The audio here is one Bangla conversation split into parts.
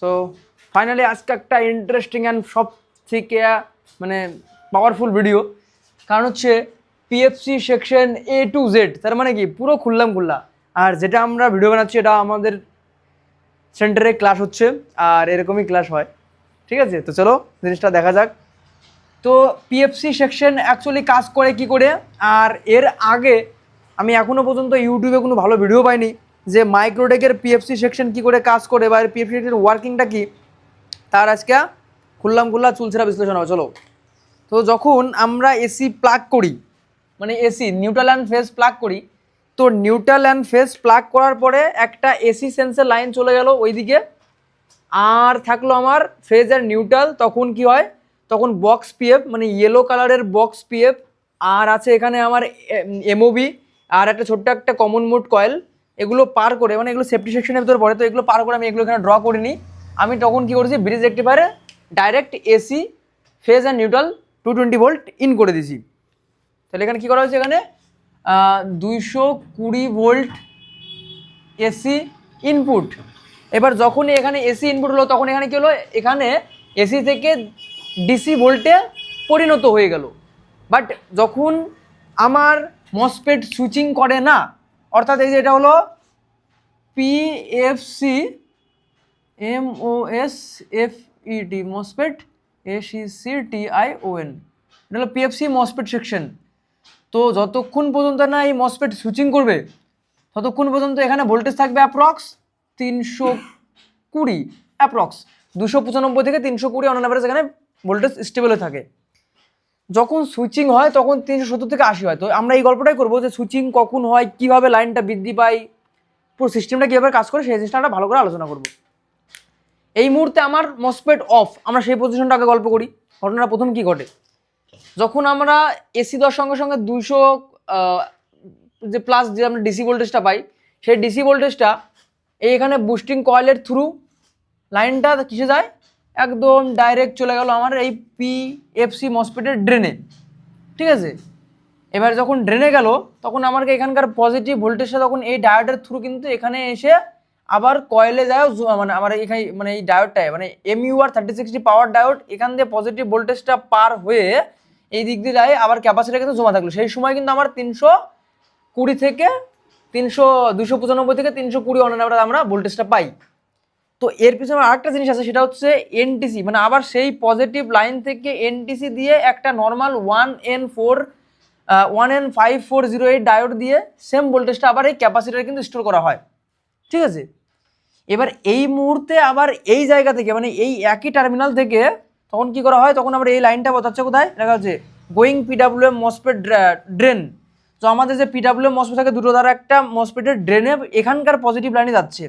সো ফাইনালি আজকে একটা ইন্টারেস্টিং অ্যান্ড সব থেকে মানে পাওয়ারফুল ভিডিও কারণ হচ্ছে PFC section A to Z তার মানে কি? পুরো খুললাম খুললা। আর যেটা আমরা ভিডিও বানাচ্ছি, এটা আমাদের সেন্টারে ক্লাস হচ্ছে, আর এরকমই ক্লাস হয়। ঠিক আছে? তো চলো, জিনিসটা দেখা যাক। তো পিএফসি সেকশন অ্যাকচুয়ালি কাজ করে কি করে? আর এর আগে আমি এখনও পর্যন্ত ইউটিউবে কোনো ভালো ভিডিও পাইনি। যে মাইক্রোটেকের পিএফসি সেকশন কি করে কাজ করে বা পিএফসি সেকশনের ওয়ার্কিংটা কি, তার আজকে খুললাম খুল্লা চুলছেরা বিশ্লেষণ হবে, চলো। তো যখন আমরা এসি প্লাগ করি মানে AC neutral and phase plug করি, তো নিউট্রাল অ্যান্ড ফেস প্লাগ করার পরে একটা এসি সেন্সের লাইন চলে গেল ওইদিকে। আর থাকল আমার ফেজ আর নিউট্রাল তখন কি হয়? তখন বক্স পিএফ মানে ইয়েলো কালারের বক্স পিএফ আর আছে এখানে আমার এমওবি আর একটা ছোট্ট একটা কমন মোড কয়েল এগুলো পার করে মানে এগুলো সেফটি সেকশনের ভিতরে পড়ে, তো এগুলো পার করে আমি এগুলো এখানে ড্র করিনি। আমি তখন কি করেছি bridge রেক্টিফায়ারে direct AC phase and neutral two twenty volt in করে দিয়েছি। তাহলে এখানে কী করা হয়েছে এখানে? দুইশো কুড়ি ভোল্ট এসি ইনপুট এবার যখনই এখানে এসি ইনপুট হলো, তখন এখানে কী হলো? এখানে এসি থেকে ডিসি ভোল্টে পরিণত হয়ে গেল। বাট যখন আমার মসপেট সুইচিং করে না, অর্থাৎ এই যে এটা হলো PFC M O S F E T MOSFET S E C T I O N এটা হলো পিএফসি মসপেট সেকশন তো যতক্ষণ পর্যন্ত না এই মসপেট সুইচিং করবে, ততক্ষণ পর্যন্ত এখানে ভোল্টেজ থাকবে অ্যাপ্রক্স তিনশো কুড়ি অ্যাপ্রক্স দুশো পঁচানব্বই থেকে তিনশো কুড়ি অন অ্যাভারেজ এখানে ভোল্টেজ স্টেবল থাকে। যখন সুইচিং হয়, তখন তিনশো সত্তর থেকে আশি হয়। তো আমরা এই গল্পটাই করব যে সুইচিং কখন হয়, কীভাবে লাইনটা বৃদ্ধি পায় পুরো সিস্টেমটা কীভাবে কাজ করে, সেই জিনিসটা আমরা ভালো করে আলোচনা করব। এই মুহূর্তে আমার মসপেট অফ আমরা সেই পজিশনটা আগে গল্প করি। ঘটনাটা প্রথম কি ঘটে? যখন আমরা এসি দেওয়ার সঙ্গে সঙ্গে দুইশো যে প্লাস যে আমরা ডিসি ভোল্টেজটা পাই, সেই ডিসি ভোল্টেজটা এই এখানে বুস্টিং কয়েলের থ্রু লাইনটা কিসে যায়? একদম ডাইরেক্ট চলে গেল আমার এই পি পিএফসি মসপেটের ড্রেনে ঠিক আছে? এবার যখন ড্রেনে গেল, তখন আমাকে এখানকার পজিটিভ ভোল্টেজটা তখন এই ডায়োডের থ্রু কিন্তু এখানে এসে আবার কয়েলে যায় মানে আমার এখানে মানে এই ডায়োডটায় মানে MUR thirty sixty power diode এখান দিয়ে পজিটিভ ভোল্টেজটা পার হয়ে এই দিক দিয়ে যায়, আবার ক্যাপাসিটি কিন্তু জমা থাকল। সেই সময় কিন্তু আমার তিনশো কুড়ি থেকে তিনশো দুশো পঁচানব্বই থেকে তিনশো কুড়ি অন আমরা ভোল্টেজটা পাই। তো এর পিছনে আরেকটা জিনিস আছে, সেটা হচ্ছে এনটিসি মানে আবার সেই পজিটিভ লাইন থেকে এনটিসি দিয়ে একটা normal one N four one N five four zero eight diode দিয়ে সেম ভোল্টেজটা আবার এই ক্যাপাসিটারে কিন্তু স্টোর করা হয়। ঠিক আছে? এবার এই মুহূর্তে আবার এই জায়গা থেকে মানে এই একই টার্মিনাল থেকে তখন কি করা হয়? তখন আবার এই লাইনটা বোঝাচ্ছে কোথায়? দেখা যাচ্ছে going P W M MOSFET drain তো আমাদের যে পিডাব্লিউ মসপেট থাকে, দুটো দ্বারা একটা মসপেটের ড্রেনে এখানকার পজিটিভ লাইনে যাচ্ছে।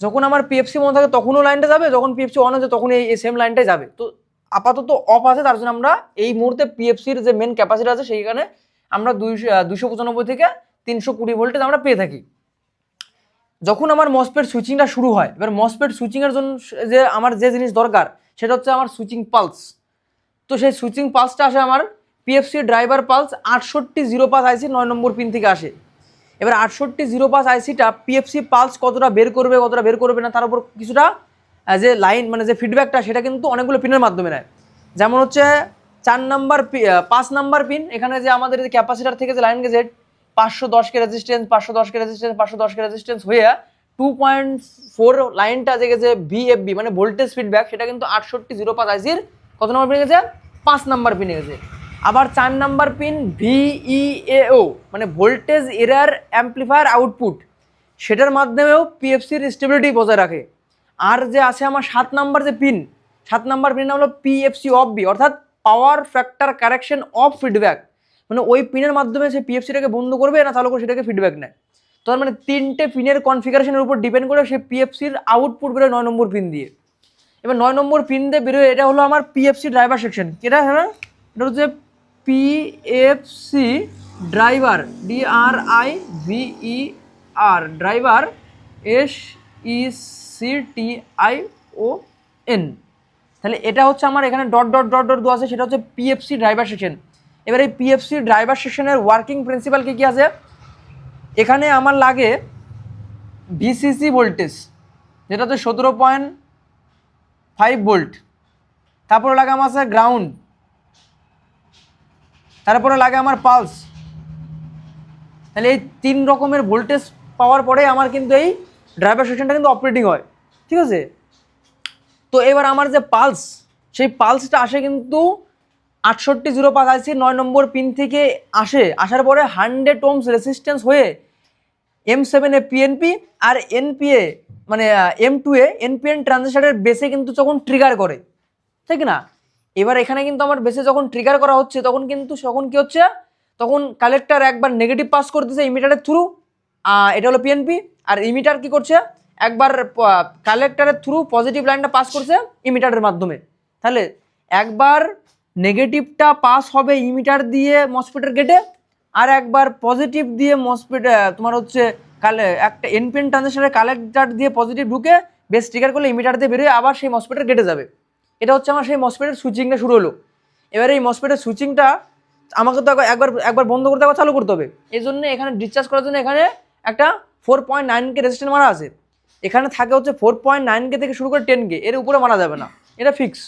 যখন আমার পিএফসি মনে থাকে, তখনও লাইনটা যাবে, যখন পিএফসি অন আছে তখন এই সেম লাইনটাই যাবে। তো আপাতত অফ আছে, তার জন্য আমরা এই মুহূর্তে পিএফসির যে মেন ক্যাপাসিটি আছে, সেইখানে আমরা দুইশো দুশো পঁচানব্বই থেকে তিনশো কুড়ি ভোল্টেজ আমরা পেয়ে থাকি। যখন আমার মসপেট সুইচিংটা শুরু হয়, এবার মসপেট সুইচিংয়ের জন্য যে আমার যে জিনিস দরকার, সেটা হচ্ছে আমার সুইচিং পালস তো সেই সুইচিং পালসটা আসে আমার পিএফসি ড্রাইভার পালস আটষট্টি জিরো পাঁচ আইসি নয় নম্বর পিন থেকে আসে। এবার আটষট্টি জিরো পাঁচ আইসিটা পিএফসি পালস কতটা বের করবে, কতটা বের করবে না, তার উপর কিছুটা যে লাইন মানে যে ফিডব্যাকটা সেটা কিন্তু অনেকগুলো পিনের মাধ্যমে নেয়। যেমন হচ্ছে চার নাম্বার পাঁচ নাম্বার পিন এখানে যে আমাদের যে ক্যাপাসিটার থেকে যে লাইন গেছে পাঁচশো দশ কে রেজিস্ট্যান্স পাঁচশো দশ কে রেজিস্ট্যান্স পাঁচশো দশ কে রেজিস্ট্যান্স হয়ে টু পয়েন্ট ফোর লাইনটা যে গেছে ভিএফবি মানে ভোল্টেজ ফিডব্যাক সেটা কিন্তু আটষট্টি জিরো পাঁচ আইসির কত নম্বর পিনে গেছে? পাঁচ নাম্বার পিনে গেছে। আবার চার নাম্বার পিন ভিইএও মানে ভোল্টেজ এরার অ্যাম্পলিফায়ার আউটপুট সেটার মাধ্যমেও পিএফসির স্টেবিলিটি বজায় রাখে। আর যে আছে আমার সাত নাম্বার যে পিন সাত নাম্বার পিন হলো পিএফসি অফ বি অর্থাৎ power factor correction of feedback মানে ওই পিনের মাধ্যমে সে পিএফসিটাকে বন্ধ করবে না, তাহলে করে সেটাকে ফিডব্যাক নেয়। তো মানে তিনটে পিনের কনফিগারেশনের উপর ডিপেন্ড করে সে পিএফসির আউটপুট বেরোয় নয় নম্বর পিন দিয়ে। এবার নয় নম্বর পিন দিয়ে বেরোয়, এটা হলো আমার পিএফসি ড্রাইভার সেকশন এটা হ্যাঁ এটা হচ্ছে PFC driver D R I V E R driver S E O N তাহলে এটা হচ্ছে আমার এখানে ডট ডট ডট ডট দেওয়া আছে, সেটা হচ্ছে পিএফসি ড্রাইভার সেকশন এবার এই পিএফসি ড্রাইভার সেকশনের ওয়ার্কিং প্রিন্সিপাল কী কী আছে? এখানে আমার লাগে ভিসিসি ভোল্টেজ যেটা হচ্ছে সতেরো পয়েন্ট ফাইভ ভোল্ট তারপরে লাগে আমার আছে গ্রাউন্ড তারপরে লাগে আমার পালস তাহলে এই তিন রকমের ভোল্টেজ পাওয়ার পরে আমার কিন্তু এই ড্রাইভার সেকশনটা কিন্তু অপারেটিং হয়, ঠিক আছে? তো এবার আমার যে পালস সেই পালসটা আসে কিন্তু আটষট্টি জিরো পাঁচ আইসি নয় নম্বর পিন থেকে আসে, আসার পরে হান্ড্রেড ওমস রেসিস্ট্যান্স হয়ে এম সেভেন সেভেনে পিএনপি আর এনপিএ মানে এম টু এ এনপিএন ট্রানজিস্টারের বেসে কিন্তু যখন ট্রিগার করে, ঠিক না? এবার এখানে কিন্তু আমার বেসে যখন ট্রিগার করা হচ্ছে, তখন কিন্তু তখন কী হচ্ছে? তখন কালেক্টর একবার নেগেটিভ পাস করতেছে ইমিটারের থ্রু এটা হলো পিএনপি আর ইমিটার কি করছে? একবার কালেক্টরের থ্রু পজিটিভ লাইনটা পাস করছে ইমিটারের মাধ্যমে। তাহলে একবার নেগেটিভটা পাস হবে ইমিটার দিয়ে মসফেটের গেটে আর একবার পজিটিভ দিয়ে মসফেট তোমার হচ্ছে কালে, একটা এনপিএন ট্রানজেকশনের কালেক্টার দিয়ে পজিটিভ ঢুকে বেশ ট্রিগার করলে ইমিটার দিয়ে বেরোয় আবার সেই মসফেটের গেটে যাবে। এটা হচ্ছে আমার সেই মসফেটের সুইচিংটা শুরু হলো। এবারে এই মসফেটের সুইচিংটা আমাকে তো একবার- একবার বন্ধ করতে একবার চালু করতে হবে। এই জন্য এখানে ডিসচার্জ করার জন্য এখানে একটা four point nine K resistant মারা আছে, এখানে থাকে হচ্ছে ফোর পয়েন্ট নাইন কে থেকে শুরু করে টেন কে, এর উপরে মারা যাবে না, এটা ফিক্স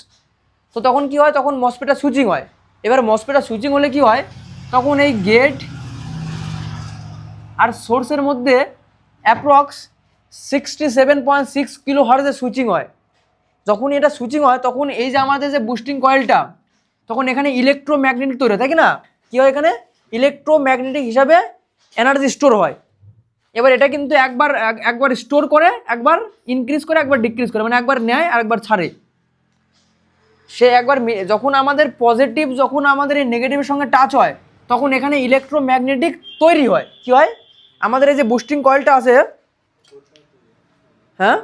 তো তখন কি হয়? তখন মসপেটা সুইচিং হয়। এবার মসপেটা সুইচিং হলে কি হয়? তখন এই গেট আর সোর্সের মধ্যে approx sixty seven point six kilo হার্জের switching হয়। যখন এটা সুইচিং হয়, তখন এই যে আমাদের যে বুস্টিং কয়েলটা তখন এখানে ইলেকট্রোম্যাগনেটিক তৈরি হয়, তাই না? কী হয় এখানে? ইলেকট্রোম্যাগনেটিক হিসাবে এনার্জি স্টোর হয়। এবার এটা কিন্তু একবার, এক- একবার স্টোর করে, একবার ইনক্রিজ করে, একবার ডিক্রিজ করে মানে একবার নেয় আর একবার ছাড়ে। সে একবার যখন আমাদের পজিটিভ যখন আমাদের এই নেগেটিভের সঙ্গে টাচ হয়, তখন এখানে ইলেকট্রোম্যাগনেটিক তৈরি হয়। কি হয়? আমাদের এই যে বুস্টিং কয়েলটা আছে হ্যাঁ?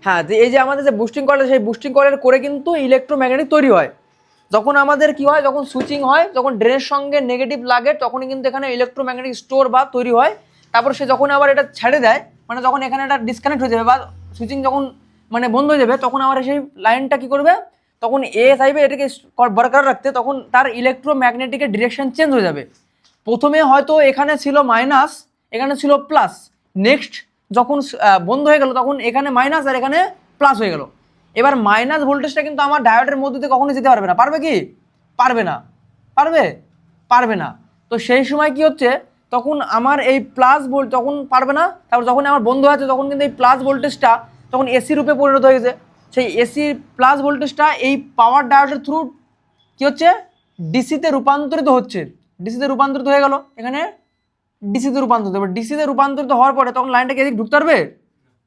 হ্যাঁ যে এই যে আমাদের যে বুস্টিং কয়েল সেই বুস্টিং কয়েলের করে কিন্তু ইলেকট্রোম্যাগনেটিক তৈরি হয়। যখন আমাদের কি হয়? যখন সুইচিং হয়, যখন ড্রেনের সঙ্গে নেগেটিভ লাগে, তখনই কিন্তু এখানে ইলেকট্রোম্যাগনেটিক স্টোর বা তৈরি হয়। তারপর সে যখন আবার এটা ছেড়ে দেয় মানে যখন এখানে এটা ডিসকানেক্ট হয়ে যাবে বা সুইচিং যখন মানে বন্ধ হয়ে যাবে, তখন আবার সেই লাইনটা কি করবে? তখন এ চাইবে এটাকে বরকরার রাখতে তখন তার ইলেকট্রোম্যাগনেটিকের ডিরেকশন চেঞ্জ হয়ে যাবে। প্রথমে হয়তো এখানে ছিল মাইনাস এখানে ছিল প্লাস নেক্সট যখন বন্ধ হয়ে গেল তখন এখানে মাইনাস আর এখানে প্লাস হয়ে গেল। এবার মাইনাস ভোল্টেজটা কিন্তু আমার ডায়োডের মধ্যে দিয়ে কখনো যেতে পারবে না। পারবে কি? পারবে না। পারবে? পারবে না। তো সেই সময় কি হচ্ছে? তখন আমার এই প্লাস ভোল্ট তখন পারবে না, তারপর যখন আমার বন্ধ আছে তখন কিন্তু এই প্লাস ভোল্টেজটা তখন এসি রূপে পরিণত হয়ে গেছে। সেই এসি প্লাস ভোল্টেজটা এই পাওয়ার ডায়োডের থ্রু কী হচ্ছে? ডিসিতে রূপান্তরিত হচ্ছে। ডিসিতে রূপান্তরিত হয়ে গেল। এখানে ডিসিতে রূপান্তরিত। হবে ডিসিতে রূপান্তরিত হওয়ার পরে তখন লাইনটাকে এদিকে ঢুকতে পারবে?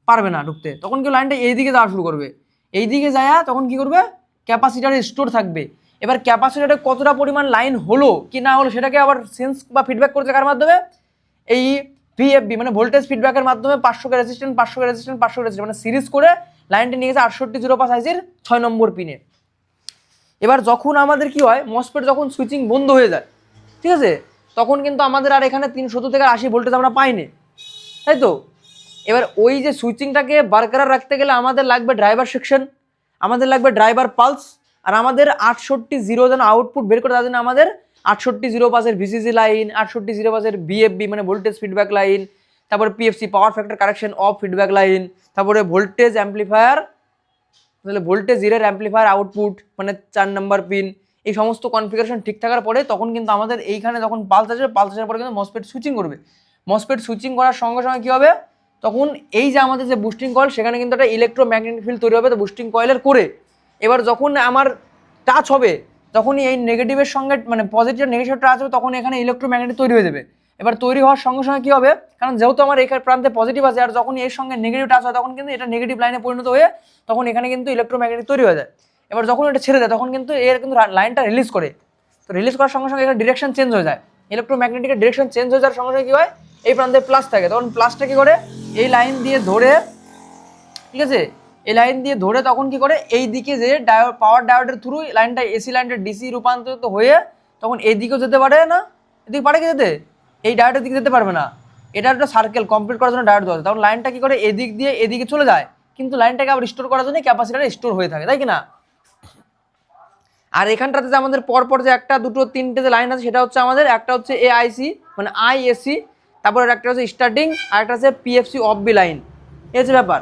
পারবে না ঢুকতে। তখন কি লাইনটা এইদিকে যাওয়া শুরু করবে। এইদিকে যায় তখন কি করবে? ক্যাপাসিটারে স্টোর থাকবে। এবার ক্যাপাসিটারে কতটা পরিমাণ লাইন হলো, কি না হলো, সেটাকে আবার সেন্স বা ফিডব্যাক করছে কার মাধ্যমে? এই ভিএফবি মানে ভোল্টেজ ফিডব্যাকের মাধ্যমে পাঁচশো কে রেজিস্ট্যান্ট পাঁচশো কে রেজিস্ট্যান্ট পাঁচশো রেজিস্ট্যান্ট মানে সিরিজ করে লাইনটি নিয়ে গেছে আটষট্টি জিরো পাঁচ আইসির ছয় নম্বর পিনে এবার যখন আমাদের কি হয় মসপেট যখন সুইচিং বন্ধ হয়ে যায়, ঠিক আছে? তখন কিন্তু আমাদের আর এখানে তিন সত্তর থেকে আশি ভোল্টেজ আমরা পাইনি, তাই তো? এবার ওই যে সুইচিংটাকে বারকরার রাখতে গেলে আমাদের লাগবে ড্রাইভার সেকশন আমাদের লাগবে ড্রাইভার পালস আর আমাদের আটষট্টি জিরো যেন আউটপুট বের করে, তার জন্য আমাদের আটষট্টি জিরো পাসের ভিসিসি লাইন আটষট্টি জিরো পাসের বিএফবি মানে ভোল্টেজ ফিডব্যাক লাইন তারপরে PFC power factor correction of feedback line তারপরে ভোল্টেজ অ্যাম্পলিফায়ার তাহলে ভোল্টেজ জিরের অ্যাম্পলিফায়ার আউটপুট মানে চার নাম্বার পিন এই সমস্ত কনফিগারেশন ঠিক থাকার পরে তখন কিন্তু আমাদের এইখানে যখন পালস আসবে পালস আসার পরে কিন্তু মসপেট সুইচিং করবে। মসপেট সুইচিং করার সঙ্গে সঙ্গে কী হবে? তখন এই যে আমাদের যে বুস্টিং কয়েল সেখানে কিন্তু একটা ইলেকট্রোম্যাগনেটিক ফিল্ড তৈরি হবে, তো বুস্টিং কয়েলের করে এবার যখন আমার টাচ হবে, তখনই এই নেগেটিভের সঙ্গে মানে পজিটিভ নেগেটিভ টাচ হবে তখন এখানে ইলেকট্রোম্যাগনেটিক তৈরি হয়ে যাবে। এবার তৈরি হওয়ার সঙ্গে সঙ্গে কী হবে? কারণ যেহেতু আমার এখানে প্রান্তে পজিটিভ আছে, আর যখন এর সঙ্গে নেগেটিভ টাচ হয়, তখন কিন্তু এটা নেগেটিভ লাইনে পরিণত হয়ে তখন এখানে কিন্তু ইলেকট্রোম্যাগনেটিক তৈরি হয়ে যায়। এবার যখন এটা ছেড়ে দেয়, তখন কিন্তু এর কিন্তু লাইনটা রিলিজ করে। তো রিলিজ করার সঙ্গে সঙ্গে এখানে ডিরেকশন চেঞ্জ হয়ে যায়। ইলেকট্রোম্যাগনেটিকের ডিরেকশন চেঞ্জ হয়ে যাওয়ার সঙ্গে সঙ্গে কী হয়? এই প্রান্তে প্লাস থাকে। তখন প্লাসটা কী করে? এই লাইন দিয়ে ধরে, ঠিক আছে? এই লাইন দিয়ে ধরে তখন কি করে? এই দিকে যে ডায়ো পাওয়ার ডায়োডের থ্রু লাইনটা এসি লাইনটা ডিসি রূপান্তরিত হয়ে তখন এই দিকেও যেতে পারে না? এদিকে পারে কি যেতে? এই ডায়োডের দিকে যেতে পারবে না। এটা একটা সার্কেল কমপ্লিট করার জন্য ডায়োড দেওয়া তখন লাইনটা কি করে? এদিক দিয়ে এদিকে চলে যায়। কিন্তু লাইনটাকে আবার স্টোর করার জন্য ক্যাপাসিটার স্টোর হয়ে থাকে, তাই কি না? আর এখানটাতে যে আমাদের পরপর যে একটা, দুটো, তিনটে যে লাইন আছে, সেটা হচ্ছে আমাদের, একটা হচ্ছে এআইসি মানে আইএসসি তারপর একটা হচ্ছে স্টার্টিং আর একটা হচ্ছে পিএফসি অফ বি লাইন এই হচ্ছে ব্যাপার।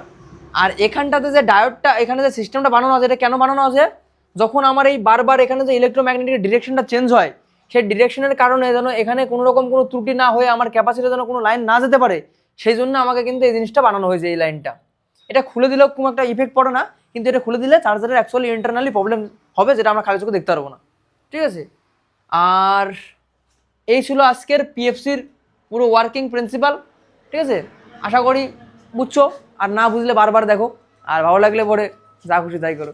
আর এখানটাতে যে ডায়োডটা, এখানে যে সিস্টেমটা বানানো আছে, এটা কেন বানানো আছে? যখন আমার এই বারবার এখানে যে ইলেকট্রোম্যাগনেটিক ডিরেকশনটা চেঞ্জ হয়, সেই ডিরেকশনের কারণে যেন এখানে কোনো রকম কোনো ত্রুটি না হয়ে আমার ক্যাপাসিটি যেন কোনো লাইন না যেতে পারে, সেই জন্য আমাকে কিন্তু এই জিনিসটা বানানো হয়েছে এই লাইনটা এটা খুলে দিলেও কোনো একটা ইফেক্ট পড়ে না, কিন্তু এটা খুলে দিলে চার্জারের অ্যাকচুয়ালি ইন্টারনালি প্রবলেম হবে, যেটা আমরা খালি চোখে দেখতে পারব না। ঠিক আছে? আর এই ছিল আজকের পিএফসির পুরো ওয়ার্কিং প্রিন্সিপাল ঠিক আছে? আশা করি বুঝছ? আর না বুঝলে বারবার দেখো। আর ভালো লাগলে পরে যা খুশি তাই করো।